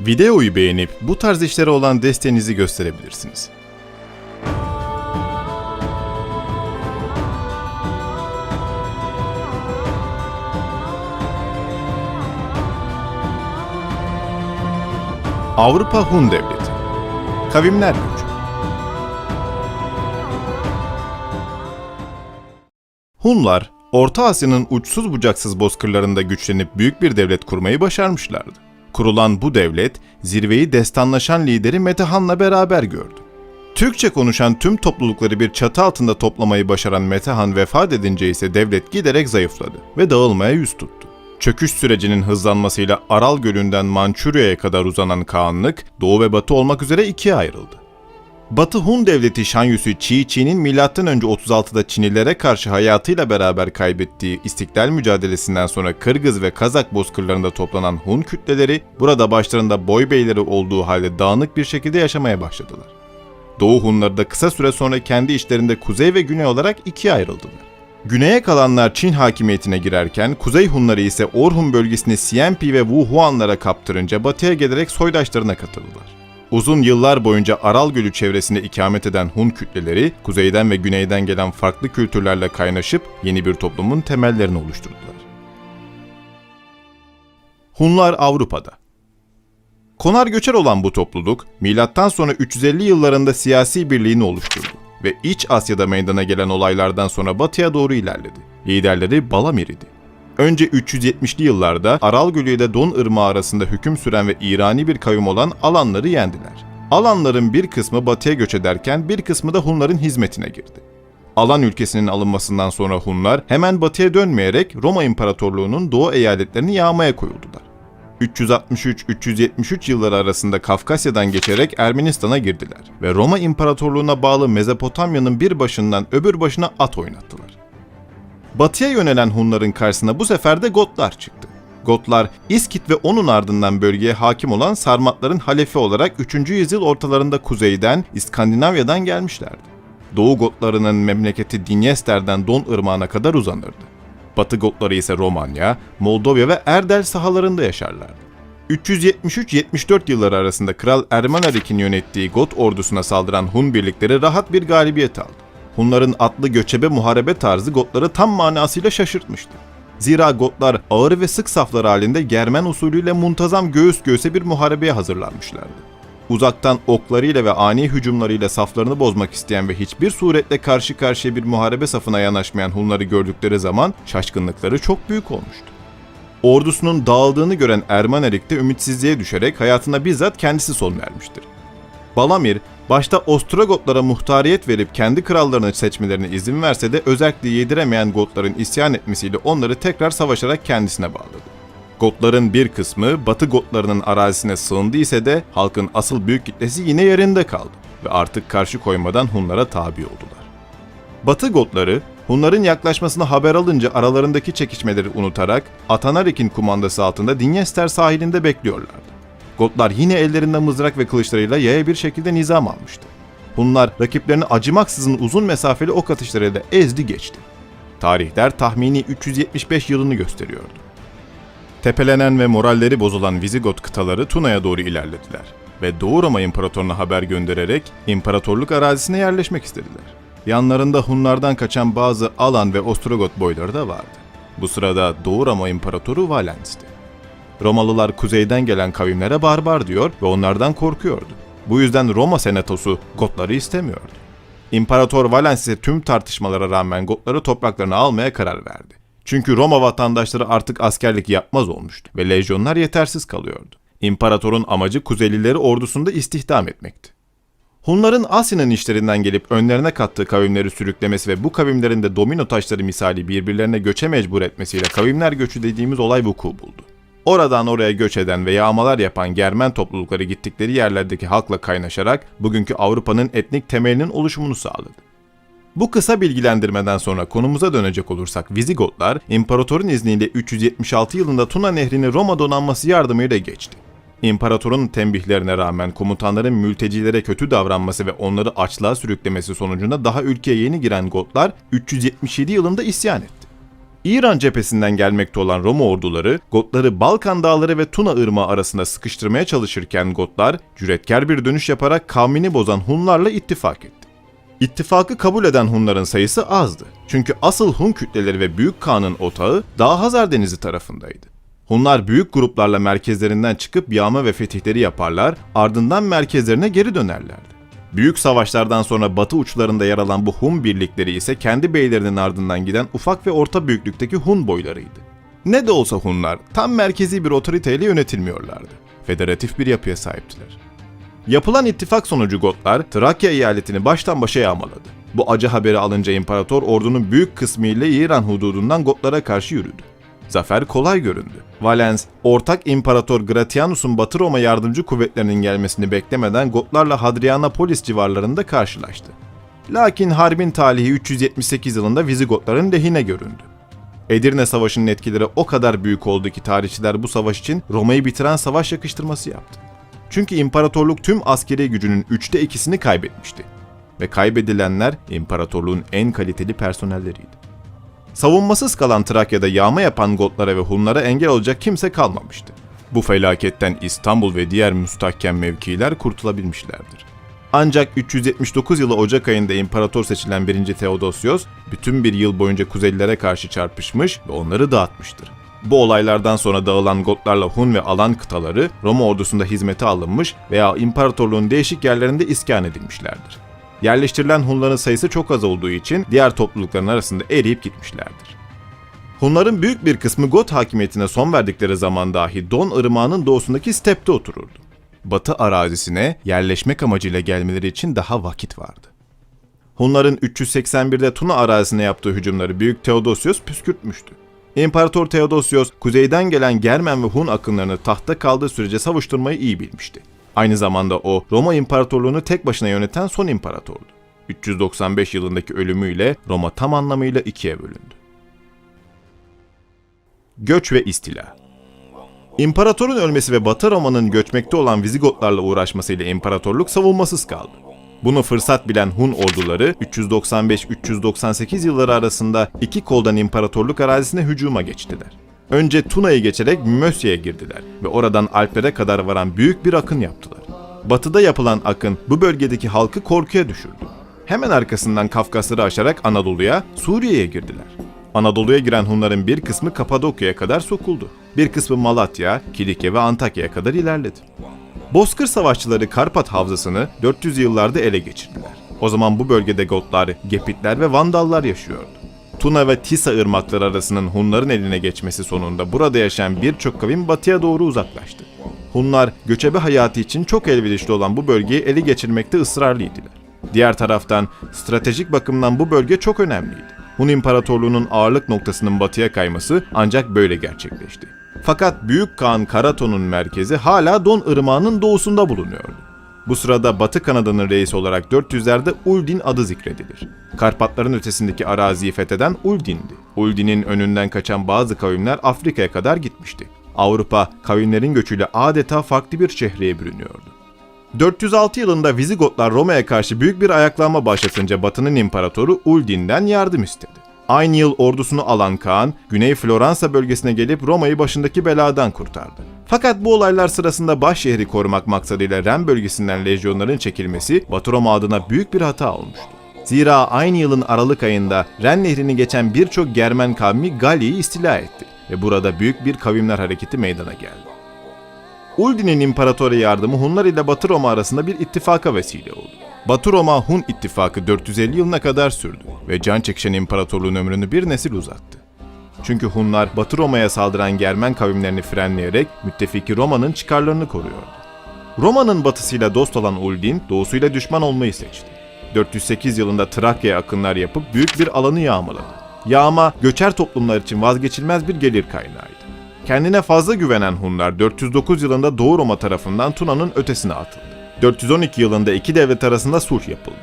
Videoyu beğenip bu tarz işlere olan desteğinizi gösterebilirsiniz. Avrupa Hun Devleti Kavimler Gücü Hunlar, Orta Asya'nın uçsuz bucaksız bozkırlarında güçlenip büyük bir devlet kurmayı başarmışlardı. Kurulan bu devlet, zirveyi destanlaşan lideri Metehan'la beraber gördü. Türkçe konuşan tüm toplulukları bir çatı altında toplamayı başaran Metehan vefat edince ise devlet giderek zayıfladı ve dağılmaya yüz tuttu. Çöküş sürecinin hızlanmasıyla Aral Gölü'nden Mançurya'ya kadar uzanan Kağanlık, Doğu ve Batı olmak üzere ikiye ayrıldı. Batı Hun devleti Şanyüsü Çi Çi'nin M.Ö. 36'da Çinlilere karşı hayatıyla beraber kaybettiği istiklal mücadelesinden sonra Kırgız ve Kazak bozkırlarında toplanan Hun kütleleri burada başlarında boy beyleri olduğu halde dağınık bir şekilde yaşamaya başladılar. Doğu Hunları da kısa süre sonra kendi işlerinde kuzey ve güney olarak ikiye ayrıldılar. Güneye kalanlar Çin hakimiyetine girerken Kuzey Hunları ise Orhun bölgesini Siempi ve Wu Huanlara kaptırınca batıya gelerek soydaşlarına katıldılar. Uzun yıllar boyunca Aral Gölü çevresinde ikamet eden Hun kütleleri, kuzeyden ve güneyden gelen farklı kültürlerle kaynaşıp yeni bir toplumun temellerini oluşturdular. Hunlar Avrupa'da Konar göçer olan bu topluluk, milattan sonra 350 yıllarında siyasi birliğini oluşturdu ve İç Asya'da meydana gelen olaylardan sonra batıya doğru ilerledi. Liderleri Balamir idi. Önce 370'li yıllarda Aral Gölü ile Don Irmağı arasında hüküm süren ve İrani bir kavim olan Alanları yendiler. Alanların bir kısmı batıya göç ederken bir kısmı da Hunların hizmetine girdi. Alan ülkesinin alınmasından sonra Hunlar hemen batıya dönmeyerek Roma İmparatorluğu'nun doğu eyaletlerini yağmaya koyuldular. 363-373 yılları arasında Kafkasya'dan geçerek Ermenistan'a girdiler ve Roma İmparatorluğu'na bağlı Mezopotamya'nın bir başından öbür başına at oynattılar. Batıya yönelen Hunların karşısına bu sefer de Gotlar çıktı. Gotlar, İskit ve onun ardından bölgeye hakim olan Sarmatların halefi olarak 3. yüzyıl ortalarında kuzeyden, İskandinavya'dan gelmişlerdi. Doğu Gotlarının memleketi Dinyester'den Don Irmağı'na kadar uzanırdı. Batı Gotları ise Romanya, Moldova ve Erdel sahalarında yaşarlardı. 373-74 yılları arasında Kral Ermenarik'in yönettiği Got ordusuna saldıran Hun birlikleri rahat bir galibiyet aldı. Hunların atlı göçebe muharebe tarzı Gotları tam manasıyla şaşırtmıştı. Zira Gotlar ağır ve sık saflar halinde Germen usulüyle muntazam göğüs göğüse bir muharebeye hazırlanmışlardı. Uzaktan oklarıyla ve ani hücumlarıyla saflarını bozmak isteyen ve hiçbir suretle karşı karşıya bir muharebe safına yanaşmayan Hunları gördükleri zaman şaşkınlıkları çok büyük olmuştu. Ordusunun dağıldığını gören Ermenerik de ümitsizliğe düşerek hayatına bizzat kendisi son vermiştir. Balamir, başta Ostrogotlara muhtariyet verip kendi krallarını seçmelerine izin verse de özellikle yediremeyen Gotların isyan etmesiyle onları tekrar savaşarak kendisine bağladı. Gotların bir kısmı Batı Gotlarının arazisine sığındı ise de halkın asıl büyük kitlesi yine yerinde kaldı ve artık karşı koymadan Hunlara tabi oldular. Batı Gotları Hunların yaklaşmasını haber alınca aralarındaki çekişmeleri unutarak Atanarik'in kumandası altında Dinyester sahilinde bekliyorlardı. Gotlar yine ellerinde mızrak ve kılıçlarıyla yaya bir şekilde nizam almıştı. Hunlar rakiplerini acımaksızın uzun mesafeli ok atışlarıyla ezdi geçti. Tarihler tahmini 375 yılını gösteriyordu. Tepelenen ve moralleri bozulan Vizigot kıtaları Tuna'ya doğru ilerlediler ve Doğu Roma İmparatorluğu'na haber göndererek imparatorluk arazisine yerleşmek istediler. Yanlarında Hunlardan kaçan bazı Alan ve Ostrogot boyları da vardı. Bu sırada Doğu Roma İmparatoru Valens'ti. Romalılar kuzeyden gelen kavimlere barbar diyor ve onlardan korkuyordu. Bu yüzden Roma senatosu Gotları istemiyordu. İmparator Valens ise tüm tartışmalara rağmen Gotları topraklarına almaya karar verdi. Çünkü Roma vatandaşları artık askerlik yapmaz olmuştu ve lejyonlar yetersiz kalıyordu. İmparatorun amacı Kuzeylileri ordusunda istihdam etmekti. Hunların Asya'nın işlerinden gelip önlerine kattığı kavimleri sürüklemesi ve bu kavimlerin de domino taşları misali birbirlerine göçe mecbur etmesiyle kavimler göçü dediğimiz olay vuku buldu. Oradan oraya göç eden ve yağmalar yapan Germen toplulukları gittikleri yerlerdeki halkla kaynaşarak bugünkü Avrupa'nın etnik temelinin oluşumunu sağladı. Bu kısa bilgilendirmeden sonra konumuza dönecek olursak Vizigotlar, imparatorun izniyle 376 yılında Tuna Nehri'ni Roma donanması yardımıyla geçti. İmparatorun tembihlerine rağmen komutanların mültecilere kötü davranması ve onları açlığa sürüklemesi sonucunda daha ülkeye yeni giren Gotlar 377 yılında isyan etti. İran cephesinden gelmekte olan Roma orduları Gotları Balkan dağları ve Tuna ırmağı arasında sıkıştırmaya çalışırken Gotlar cüretkar bir dönüş yaparak kavmini bozan Hunlarla ittifak etti. İttifakı kabul eden Hunların sayısı azdı. Çünkü asıl Hun kütleleri ve Büyük Kağan'ın otağı Dağ Hazar Denizi tarafındaydı. Hunlar büyük gruplarla merkezlerinden çıkıp yağma ve fetihleri yaparlar, ardından merkezlerine geri dönerlerdi. Büyük savaşlardan sonra batı uçlarında yer alan bu Hun birlikleri ise kendi beylerinin ardından giden ufak ve orta büyüklükteki Hun boylarıydı. Ne de olsa Hunlar tam merkezi bir otoriteyle yönetilmiyorlardı. Federatif bir yapıya sahiptiler. Yapılan ittifak sonucu Gotlar Trakya eyaletini baştan başa yağmaladı. Bu acı haberi alınca imparator ordunun büyük kısmı ile İran hududundan Gotlara karşı yürüdü. Zafer kolay göründü. Valens, ortak imparator Gratianus'un Batı Roma yardımcı kuvvetlerinin gelmesini beklemeden Gotlarla Hadrianapolis civarlarında karşılaştı. Lakin harbin talihi 378 yılında Vizigotların lehine göründü. Edirne Savaşı'nın etkileri o kadar büyük oldu ki tarihçiler bu savaş için Roma'yı bitiren savaş yakıştırması yaptı. Çünkü imparatorluk tüm askeri gücünün üçte ikisini kaybetmişti. Ve kaybedilenler imparatorluğun en kaliteli personelleriydi. Savunmasız kalan Trakya'da yağma yapan Gotlara ve Hunlara engel olacak kimse kalmamıştı. Bu felaketten İstanbul ve diğer müstahkem mevkiler kurtulabilmişlerdir. Ancak 379 yılı Ocak ayında imparator seçilen 1. Theodosios, bütün bir yıl boyunca Kuzeylilere karşı çarpışmış ve onları dağıtmıştır. Bu olaylardan sonra dağılan Gotlarla Hun ve Alan kıtaları Roma ordusunda hizmete alınmış veya imparatorluğun değişik yerlerinde iskan edilmişlerdir. Yerleştirilen Hunların sayısı çok az olduğu için diğer toplulukların arasında eriyip gitmişlerdir. Hunların büyük bir kısmı Got hakimiyetine son verdikleri zaman dahi Don Irmağı'nın doğusundaki stepte otururdu. Batı arazisine yerleşmek amacıyla gelmeleri için daha vakit vardı. Hunların 381'de Tuna arazisine yaptığı hücumları Büyük Theodosios püskürtmüştü. İmparator Theodosios, kuzeyden gelen Germen ve Hun akınlarını tahta kaldığı sürece savuşturmayı iyi bilmişti. Aynı zamanda o, Roma İmparatorluğunu tek başına yöneten son imparatordu. 395 yılındaki ölümüyle Roma tam anlamıyla ikiye bölündü. Göç ve istila İmparatorun ölmesi ve Batı Roma'nın göçmekte olan Vizigotlarla uğraşmasıyla imparatorluk savunmasız kaldı. Bunu fırsat bilen Hun orduları 395-398 yılları arasında iki koldan imparatorluk arazisine hücuma geçtiler. Önce Tuna'yı geçerek Mösya'ya girdiler ve oradan Alplere kadar varan büyük bir akın yaptılar. Batıda yapılan akın bu bölgedeki halkı korkuya düşürdü. Hemen arkasından Kafkasları aşarak Anadolu'ya, Suriye'ye girdiler. Anadolu'ya giren Hunların bir kısmı Kapadokya'ya kadar sokuldu. Bir kısmı Malatya, Kilikya ve Antakya'ya kadar ilerledi. Bozkır savaşçıları Karpat Havzası'nı 400 yıllarda ele geçirdiler. O zaman bu bölgede Gotlar, Gepitler ve Vandallar yaşıyordu. Tuna ve Tisa ırmakları arasının Hunların eline geçmesi sonunda burada yaşayan birçok kavim batıya doğru uzaklaştı. Hunlar göçebe hayatı için çok elverişli olan bu bölgeyi ele geçirmekte ısrarlıydılar. Diğer taraftan stratejik bakımdan bu bölge çok önemliydi. Hun İmparatorluğu'nun ağırlık noktasının batıya kayması ancak böyle gerçekleşti. Fakat Büyük Kağan Karaton'un merkezi hala Don Irmağı'nın doğusunda bulunuyordu. Bu sırada Batı Kanada'nın reisi olarak 400'lerde Uldin adı zikredilir. Karpatların ötesindeki araziyi fetheden Uldin'di. Uldin'in önünden kaçan bazı kavimler Afrika'ya kadar gitmişti. Avrupa, kavimlerin göçüyle adeta farklı bir şehreye bürünüyordu. 406 yılında Vizigotlar Roma'ya karşı büyük bir ayaklanma başlatınca Batı'nın imparatoru Uldin'den yardım istedi. Aynı yıl ordusunu alan Kaan, Güney Floransa bölgesine gelip Roma'yı başındaki beladan kurtardı. Fakat bu olaylar sırasında baş şehri korumak maksadıyla Ren bölgesinden lejyonların çekilmesi Batı Roma adına büyük bir hata olmuştu. Zira aynı yılın Aralık ayında Ren nehrini geçen birçok Germen kavmi Galya'yı istila etti ve burada büyük bir kavimler hareketi meydana geldi. Uldin'in imparatoru yardımı Hunlar ile Batı Roma arasında bir ittifaka vesile oldu. Batı Roma Hun ittifakı 450 yılına kadar sürdü ve can çekişen imparatorluğun ömrünü bir nesil uzattı. Çünkü Hunlar Batı Roma'ya saldıran Germen kavimlerini frenleyerek müttefiki Roma'nın çıkarlarını koruyordu. Roma'nın batısıyla dost olan Uldin, doğusuyla düşman olmayı seçti. 408 yılında Trakya'ya akınlar yapıp büyük bir alanı yağmaladı. Yağma, göçer toplumlar için vazgeçilmez bir gelir kaynağıydı. Kendine fazla güvenen Hunlar 409 yılında Doğu Roma tarafından Tuna'nın ötesine atıldı. 412 yılında iki devlet arasında sulh yapıldı.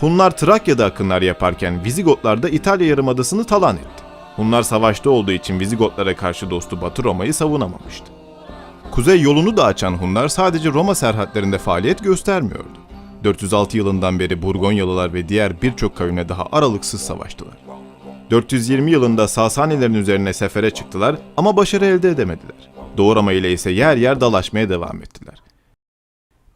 Hunlar Trakya'da akınlar yaparken Vizigotlar da İtalya Yarımadası'nı talan etti. Hunlar savaşta olduğu için Vizigotlara karşı dostu Batı Roma'yı savunamamıştı. Kuzey yolunu da açan Hunlar sadece Roma serhatlerinde faaliyet göstermiyordu. 406 yılından beri Burgonyalılar ve diğer birçok kavimle daha aralıksız savaştılar. 420 yılında Sasanilerin üzerine sefere çıktılar ama başarı elde edemediler. Doğu Roma ile ise yer yer dalaşmaya devam ettiler.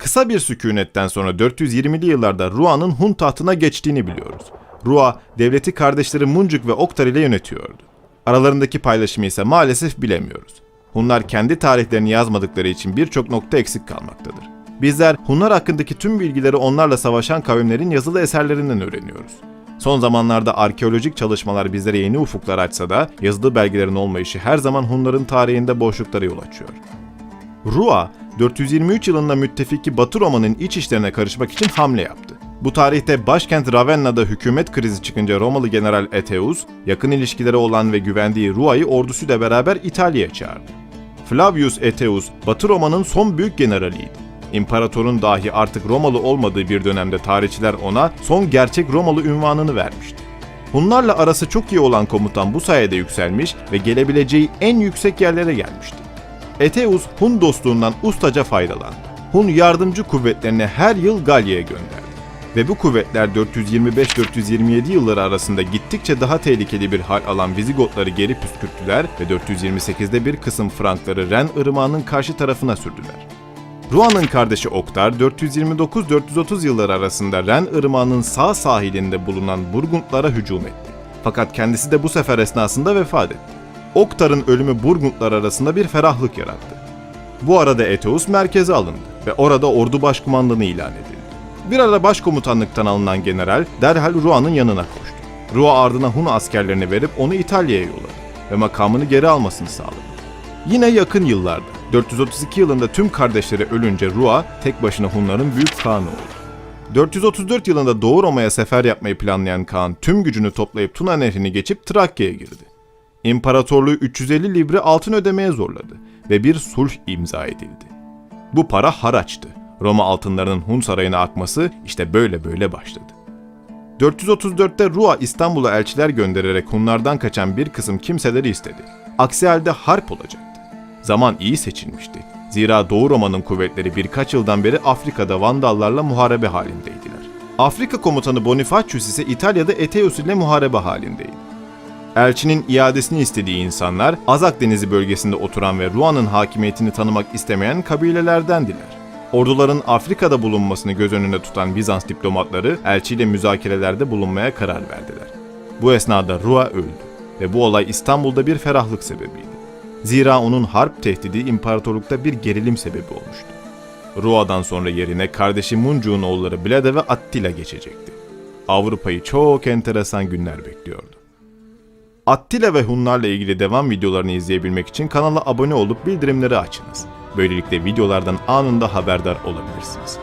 Kısa bir sükunetten sonra 420'li yıllarda Rua'nın Hun tahtına geçtiğini biliyoruz. Rua, devleti kardeşleri Muncuk ve Oktar ile yönetiyordu. Aralarındaki paylaşımı ise maalesef bilemiyoruz. Hunlar kendi tarihlerini yazmadıkları için birçok nokta eksik kalmaktadır. Bizler Hunlar hakkındaki tüm bilgileri onlarla savaşan kavimlerin yazılı eserlerinden öğreniyoruz. Son zamanlarda arkeolojik çalışmalar bizlere yeni ufuklar açsa da yazılı belgelerin olmayışı her zaman Hunların tarihinde boşluklara yol açıyor. Rua, 423 yılında müttefiki Batı Roma'nın iç işlerine karışmak için hamle yaptı. Bu tarihte başkent Ravenna'da hükümet krizi çıkınca Romalı General Eteus, yakın ilişkileri olan ve güvendiği Rua'yı ordusuyla beraber İtalya'ya çağırdı. Flavius Eteus, Batı Roma'nın son büyük generaliydi. İmparatorun dahi artık Romalı olmadığı bir dönemde tarihçiler ona son gerçek Romalı ünvanını vermişti. Hunlarla arası çok iyi olan komutan bu sayede yükselmiş ve gelebileceği en yüksek yerlere gelmişti. Eteus Hun dostluğundan ustaca faydalandı. Hun yardımcı kuvvetlerini her yıl Galya'ya gönderdi. Ve bu kuvvetler 425-427 yılları arasında gittikçe daha tehlikeli bir hal alan Vizigotları geri püskürttüler ve 428'de bir kısım Frankları Ren Irmağı'nın karşı tarafına sürdüler. Ruan'ın kardeşi Oktar 429-430 yılları arasında Ren Irmağı'nın sağ sahilinde bulunan Burgundlara hücum etti. Fakat kendisi de bu sefer esnasında vefat etti. Oktar'ın ölümü Burgundlar arasında bir ferahlık yarattı. Bu arada Eteus merkeze alındı ve orada ordu başkumandanı ilan edildi. Bir ara başkomutanlıktan alınan general derhal Ruan'ın yanına koştu. Rua ardına Hun askerlerini verip onu İtalya'ya yolladı ve makamını geri almasını sağladı. Yine yakın yıllarda 432 yılında tüm kardeşleri ölünce Rua tek başına Hunların büyük kağanı oldu. 434 yılında Doğu Roma'ya sefer yapmayı planlayan Kaan tüm gücünü toplayıp Tuna Nehri'ni geçip Trakya'ya girdi. İmparatorluğu 350 libre altın ödemeye zorladı ve bir sulh imza edildi. Bu para haraçtı. Roma altınlarının Hun sarayına akması işte böyle böyle başladı. 434'te Rua İstanbul'a elçiler göndererek Hunlardan kaçan bir kısım kimseleri istedi. Aksi halde harp olacaktı. Zaman iyi seçilmişti. Zira Doğu Roma'nın kuvvetleri birkaç yıldan beri Afrika'da Vandallarla muharebe halindeydiler. Afrika komutanı Bonifacius ise İtalya'da Eteus ile muharebe halindeydi. Elçinin iadesini istediği insanlar Azak Denizi bölgesinde oturan ve Ruan'ın hakimiyetini tanımak istemeyen kabilelerdendiler. Orduların Afrika'da bulunmasını göz önünde tutan Bizans diplomatları elçiyle müzakerelerde bulunmaya karar verdiler. Bu esnada Rua öldü ve bu olay İstanbul'da bir ferahlık sebebiydi. Zira onun harp tehdidi imparatorlukta bir gerilim sebebi olmuştu. Rua'dan sonra yerine kardeşi Muncuk'un oğulları Blede ve Attila geçecekti. Avrupa'yı çok enteresan günler bekliyordu. Attila ve Hunlarla ilgili devam videolarını izleyebilmek için kanala abone olup bildirimleri açınız. Böylelikle videolardan anında haberdar olabilirsiniz.